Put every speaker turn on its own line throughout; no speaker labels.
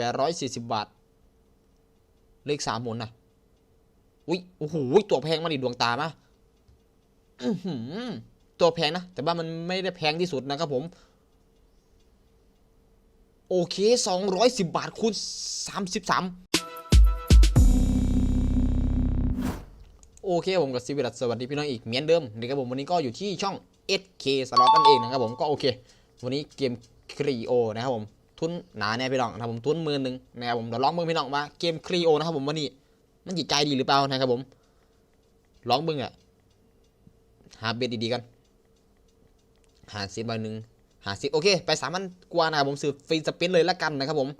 แปดร้อยสี่สิบบาท เลขสามหมุนนะอุ้ยโอ้โหตัวแพงมาดิดวงตามาตัวแพงนะ แต่ว่ามันไม่ได้แพงที่สุดนะครับผม โอเคสองร้อยสิบบาทคูณสามสิบสามโอเคผมกับซิวิรัตสวัสดีพี่น้องอีกเหมือนเดิมนะครับผมวันนี้ก็อยู่ที่ช่อง SK สล็อตนั่นเองนะครับผมก็โอเค วันนี้เกมครีโอนะครับผม ทุนหนาแน่พี่น้องนะครับผมทุนหมือหนึ่งนะครับผมเดี๋ยวลองเบิ่งพี่น้องว่าเกมครีโอนะครับผมวันนี้มันจิตใจดีหรือเปล่านะครับผมลองเบิ่งอะหาเบ็ดดีๆกันหาสิบใบหนึ่งหาสิบโอเค ไปสามพันกว่านะครับผมซื้อฟรีสปินเลยละกันนะครับผม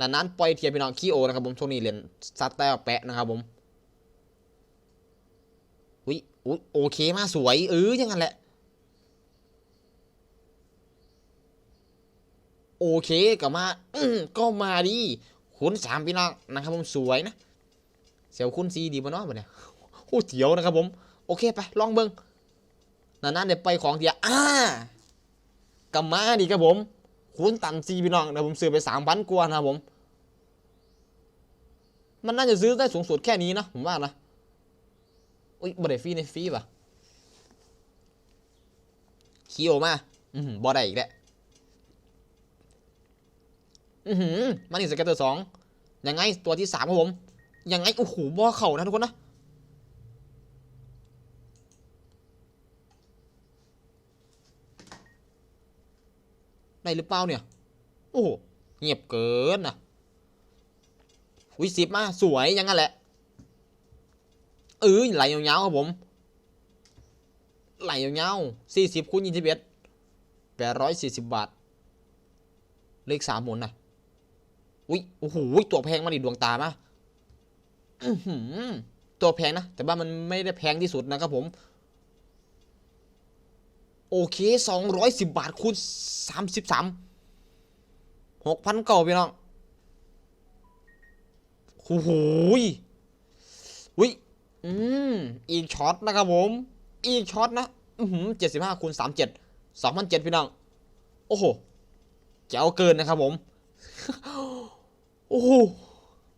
ดังนั้นปล่อยเทียร์พี่น้องคีโอนะครับผมช่วงนี้เรียนซัดแต้วแปะนะครับผมอุ้ยโอเคมากสวยเอออยังงั้นแหละ โอเคก็มาอืมก็มาดีคุณสามพี่น้องนะครับผมสวยนะ เสียวคุณซีดีบ่เนาะบ่เนี่ยโอ้เสียวนะครับผม โอเคไปลองเบิ่งนานๆเดี๋ยวไปของเดียวอ่าก็มาดีครับผมคุณตันซีพี่น้องนะผมซื้อไปสามพันกว่านะครับผม มันน่าจะซื้อได้สูงสุดแค่นี้นะผมว่านะอุ้ยบ่ได้ฟรีในฟรีป่ะคีโอมา อืมบ่ได้อีกแล้ว อือหือมันอีสเก็ตเตอร์สองยังไงตัวที่สามครับผม ยังไงโอ้โหบอเข่านะทุกคนนะได้หรือเปล่าเนี่ย โอ้โห เงียบเกินนะวิสิบมา สวยยังงั้นแหละเออไหลยาวๆครับผม ไหลยาวๆสี่สิบคูณยี่สิบเอ็ดแปดร้อยสี่สิบบาท เลขสามหมุนนะ อุ้ยโอ้โหตัวแพงมาดิดวงตามาตัวแพงนะ แต่ว่ามันไม่ได้แพงที่สุดนะครับผม โอเคสองร้อยสิบบาทคูณสามสิบสามหกพันเก่าพี่น้องโอ้โหยอุ้ยอืมอีกช็อตนะครับผม อีกช็อตนะ อือหือเจ็ดสิบห้าคูณสามเจ็ดสองพันเจ็ดพี่น้อง โอ้โหแจ๋วเกินนะครับผม โอ้โห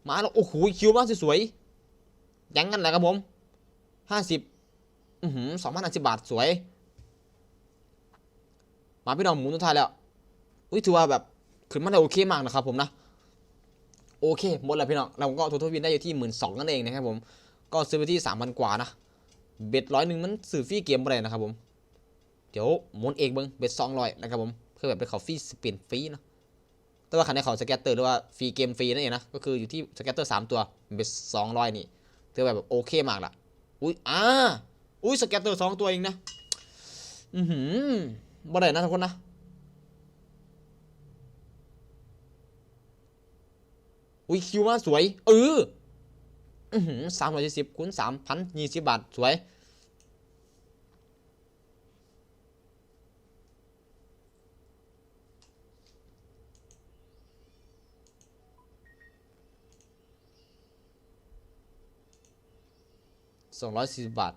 มาแล้วโอ้โหคิวมากสวยๆยังงั้นแหละครับผมห้าสิบอือหือสองพันห้าสิบบาทสวย มาพี่น้องหมุนทุกทายแล้วอุ้ยถือว่าแบบขึ้นมาได้โอเคมากนะครับผมนะโอเคหมดแล้วพี่น้องเราก็ทุทวินได้อยู่ที่หมื่นสองนั่นเองนะครับผมก็ซื้อไปที่สามพันกว่านะเบ็ดร้อยหนึ่งมันซื้อฟรีเกมอะไรนะครับผม เดี๋ยวมุนเองเบิ้งเบ็ดสองร้อยนะครับผมเพื่อแบบไปเขาฟรีสปินฟรีนะ แต่ว่าคันในเขาสแกตเตอร์หรือว่าฟรีเกมฟรีนั่นเองนะ ก็คืออยู่ที่สแกตเตอร์สามตัวเป็นสองร้อยนี่ถือแบบโอเคมากละอุ้ยอ่าอุ้ยสแกตเตอร์สองตัวเองนะ อือหือบ่ได้นะทุกคนนะอุ้ยคิวมาสวย เอออือหือสามร้อยยี่สิบคูณสามพันยี่สิบบาท สวย สองร้อยสี่สิบบาท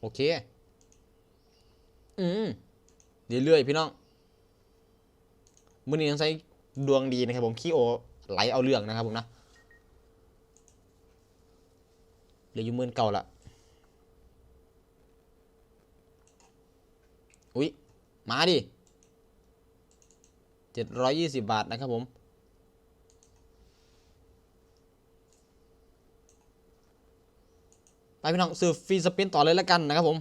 โอเค อืมเรื่อยๆพี่น้องมือนี้ต้องใช้ดวงดีนะครับผมขี้โอไหลเอาเรื่องนะครับผมนะเหลืออยู่มื่นเก่าละอุ๊ย มาดิเจ็ดร้อยยี่สิบบาทนะครับผม ไป พี่น้องซื้อฟรีสปินต่อเลยแล้วกันนะครับผม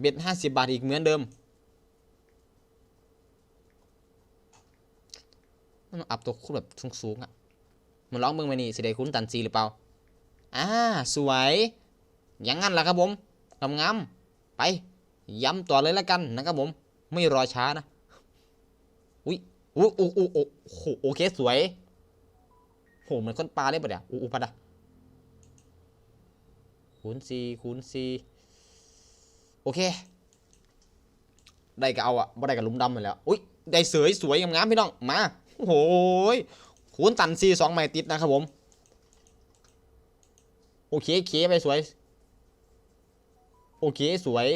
เบ็ดห้าสิบบาทอีกเหมือนเดิมมันอัพตัวคุณแบบสูงๆอะ มันร้องเมืองมานี่สิได้คุณตันซีหรือเปล่า อ่า สวย อย่างงั้นแหละครับผมงามๆไป ย้ำต่อเลยแล้วกันนะครับผม ไม่รอช้านะ อุ้ยอุ้ยอู้อู้โอ้โหโอเคสวยโหเหมือนคนปลาเลยปะเดี๋ยอู้อู้ปะดะ คูณสี่คูณสี่โอเค ได้ก็เอาอะบ่ได้ก็หลุมดำไปแล้ว อุ้ย ได้เสยสวยงามๆพี่น้อง มา โอ้โหยคูณตันซีสองไม้ติดนะครับผม โอเคเคไปสวย โอเคสวย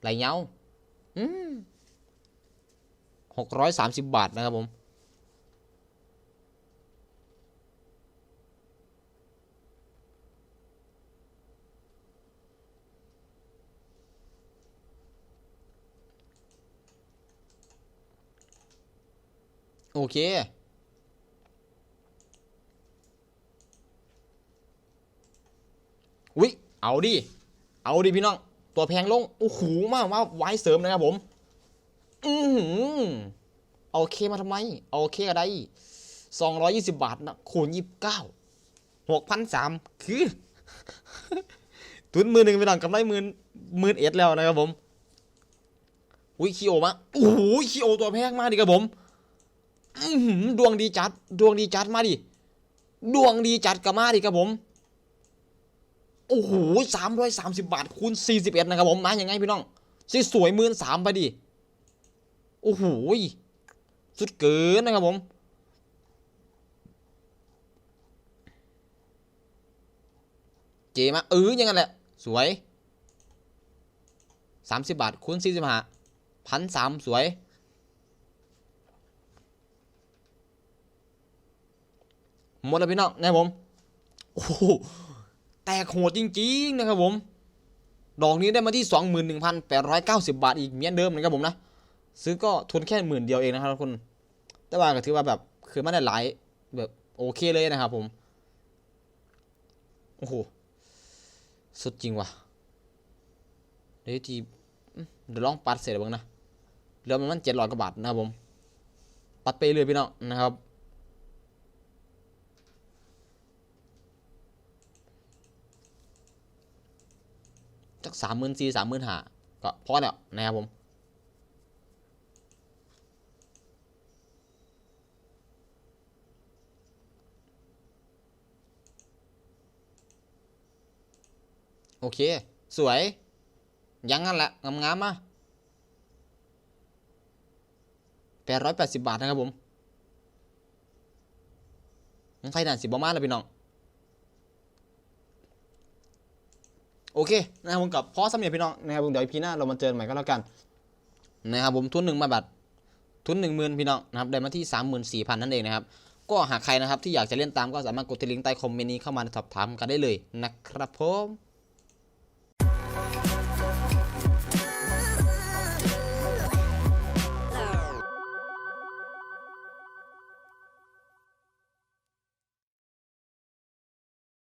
ไหลเงาอืมหกร้อยสามสิบบาทนะครับผม อเค อุ๊ยเอาดิ เอาดิพี่น้อง ตัวแพงลง โอ้โห มามาไว้เสริมนะครับผม อือหือเอาเคมาทำไม เอาเคอะไรสองร้อยยี่สิบบาทนะคูณยี่สิบเก้าหกพันสามคือ ทุนมือหนึ่งไปหลังกำไรมื่นหมื่นเอ็ดแล้วนะครับผม อุ้ยคีโอมาโอ้โหคีโอตัวแพงมากดิครับผม ดวงดีจัด ดวงดีจัดมาดิ ดวงดีจัดกับมาดิครับผม โอ้โหสามร้อยสามสิบบาทคูณสี่สิบเอ็ดนะครับผม มาอย่างไงพี่น้องสวยๆมื่นสามไปดิ โอ้โหสุดเกินนะครับผมเจมาเออยังไงแหละ สวยสามสิบบาทคูณสี่สิบห้าพันสามสวย หมดแล้วพี่น้องนะครับผมโอ้โหแตกโหดจริง ๆ นะครับผม ดอกนี้ได้มาที่ 21,890 บาทอีกเหมือนเดิมนะครับผมนะ ซื้อก็ทุนแค่หมื่นเดียวเองนะครับทุกคน แต่ว่าก็ถือว่าแบบคือมันได้หลายแบบโอเคเลยนะครับผม โอ้โห สุดจริงว่ะ เดี๋ยวทีเดี๋ยวลองปัดเสร็จบ้างนะเหลือมันเจ็ดร้อยกว่าบาทนะครับผม ปัดไปเรื่อยพี่น้องนะครับ จักสามหมื่นสี่สามหมื่นห้าก็พอแล้วนะครับผมโอเค สวย ยังงั้นแหละงามๆมาแปดร้อยแปดสิบบาทนะครับผมใครด่านสิบประมาณแล้วพี่น้อง โอเคนะครับผมกับพอสำเนียพี่น้องนะครับผมเดี๋ยวพีหน้าเรามาเจอกันใหม่ก็แล้วกันนะครับผมทุนหนึ่งมาบัตรทุนหนึ่งหมื่นพี่น้องนะครับได้มาที่สามหมื่นสี่พันนั่นเองนะครับก็หากใครนะครับที่อยากจะเล่นตามก็สามารถกดที่ลิงก์ใต้คอมเมนต์นี้เข้ามาสอบถามกันได้เลยนะครับผม